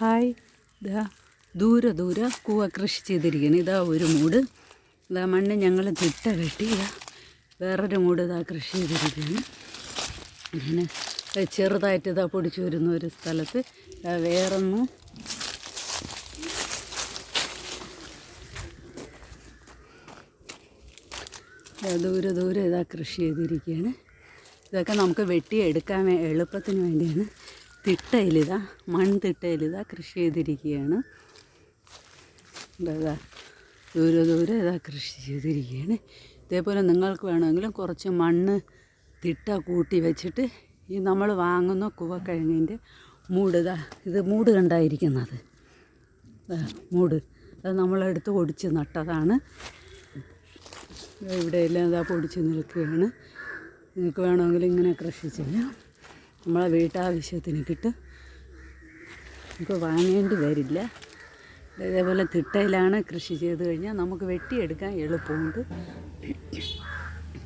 Hi. ഇതാ ദൂരെ ദൂരെ കൂവ കൃഷി ചെയ്തിരിക്കുന്നു. ഇതാ ഒരു മൂട്. ഇതാ മണ്ണ് ഞങ്ങൾ തിട്ട വെട്ടി ഇതാ വേറൊരു മൂട് ഇതാ കൃഷി ചെയ്തിരിക്കുന്നു. അങ്ങനെ ചെറുതായിട്ട് ഇതാ പൊടിച്ചു വരുന്ന ഒരു സ്ഥലത്ത് ഇതാ വേറൊന്ന് ദൂരെ ദൂരെ ഇതാ കൃഷി ചെയ്തിരിക്കുകയാണ്. ഇതൊക്കെ നമുക്ക് വെട്ടി എടുക്കാൻ എളുപ്പത്തിന് വേണ്ടിയാണ്. തിട്ടയിലിതാ മൺതിട്ടയിലിതാ കൃഷി ചെയ്തിരിക്കുകയാണ്. ഇതാ ദൂരെ ദൂരെ ഇതാ കൃഷി ചെയ്തിരിക്കുകയാണ്. ഇതേപോലെ നിങ്ങൾക്ക് വേണമെങ്കിലും കുറച്ച് മണ്ണ് തിട്ട കൂട്ടി വെച്ചിട്ട് ഈ നമ്മൾ വാങ്ങുന്ന കുവക്കിഴങ്ങിന്റെ മൂട് ഇതാ ഇത് മൂട് കണ്ടായിരിക്കുന്നത്. മൂട്. അത് നമ്മളെടുത്ത് ഒടിച്ച് നട്ടതാണ്. ഇവിടെയെല്ലാം ഇതാ പൊടിച്ച് നിൽക്കുകയാണ്. നിങ്ങൾക്ക് വേണമെങ്കിൽ ഇങ്ങനെ കൃഷി ചെയ്യാം. നമ്മളെ വീട്ടാവശ്യത്തിന് കിട്ടും നമുക്ക് വാങ്ങേണ്ടി വരില്ല. ഇതേപോലെ തിട്ടയിലാണ് കൃഷി ചെയ്ത് കഴിഞ്ഞാൽ നമുക്ക് വെട്ടിയെടുക്കാൻ എളുപ്പമുണ്ട്.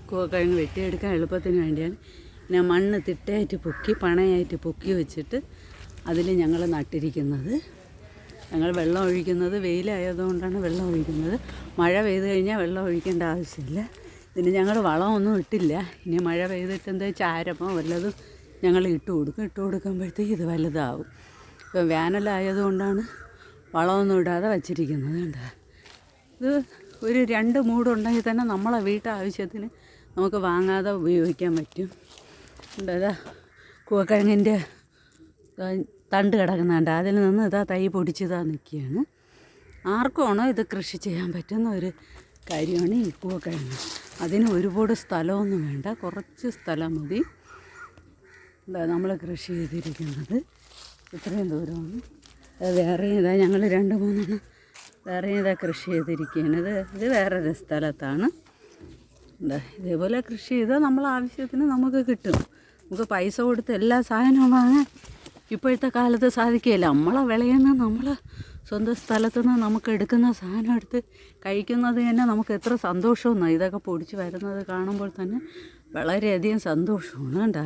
കൂവക്കിഴങ്ങ് വെട്ടിയെടുക്കാൻ എളുപ്പത്തിന് വേണ്ടിയാണ്. പിന്നെ മണ്ണ് തിട്ടയായിട്ട് പൊക്കി പണയായിട്ട് പൊക്കി വെച്ചിട്ട് അതിൽ ഞങ്ങൾ നട്ടിരിക്കുന്നത്. ഞങ്ങൾ വെള്ളം ഒഴിക്കുന്നത് വെയിലായതുകൊണ്ടാണ് വെള്ളം ഒഴിക്കുന്നത്. മഴ പെയ്ത് കഴിഞ്ഞാൽ വെള്ളം ഒഴിക്കേണ്ട ആവശ്യമില്ല. ഇതിന് ഞങ്ങൾ വളമൊന്നും ഇട്ടില്ല. ഇനി മഴ പെയ്തിട്ട് ചാരമോ വല്ലതും ഞങ്ങൾ ഇട്ട് കൊടുക്കും. ഇട്ട് കൊടുക്കുമ്പോഴത്തേക്ക് ഇത് വലുതാവും. ഇപ്പം വേനലായതുകൊണ്ടാണ് വളമൊന്നും ഇടാതെ വച്ചിരിക്കുന്നത് കണ്ടോ? ഇത് ഒരു രണ്ട് മൂടുണ്ടെങ്കിൽ തന്നെ നമ്മളെ വീട്ടാവശ്യത്തിന് നമുക്ക് വാങ്ങാതെ ഉപയോഗിക്കാൻ പറ്റും. എന്താ കൂവക്കിഴങ്ങിന്റെ തണ്ട് കിടക്കുന്നുണ്ട് അതിൽ നിന്ന് ഇതാ തൈ പൊടിച്ചതാ നിൽക്കുകയാണ്. ആർക്കുമാണോ ഇത് കൃഷി ചെയ്യാൻ പറ്റുന്ന ഒരു കാര്യമാണ് ഈ കൂവക്കിഴങ്ങ്. അതിന് ഒരുപാട് സ്ഥലമൊന്നും വേണ്ട. കുറച്ച് സ്ഥലം മതി. എന്താ നമ്മൾ കൃഷി ചെയ്തിരിക്കുന്നത്. ഇത്രയും ദൂരമാണ് വേറെ ഇതാ ഞങ്ങൾ രണ്ട് മൂന്നെണ്ണം വേറെ ഇതാ കൃഷി ചെയ്തിരിക്കുന്നത്? ഇത് വേറൊരു സ്ഥലത്താണ്. എന്താ ഇതേപോലെ കൃഷി ചെയ്താൽ നമ്മൾ ആവശ്യത്തിന് നമുക്ക് കിട്ടും. നമുക്ക് പൈസ കൊടുത്ത് എല്ലാ സാധനവും വാങ്ങാൻ ഇപ്പോഴത്തെ കാലത്ത് സാധിക്കുകയില്ല. നമ്മളെ വിളയിൽ നിന്ന് നമ്മൾ സ്വന്തം സ്ഥലത്തു നിന്ന് നമുക്ക് എടുക്കുന്ന സാധനം എടുത്ത് കഴിക്കുന്നത് തന്നെ നമുക്ക് എത്ര സന്തോഷമെന്നാണ് ഇതൊക്കെ പൊടിച്ച് വരുന്നത് കാണുമ്പോൾ തന്നെ വളരെയധികം സന്തോഷമാണ് കേട്ടോ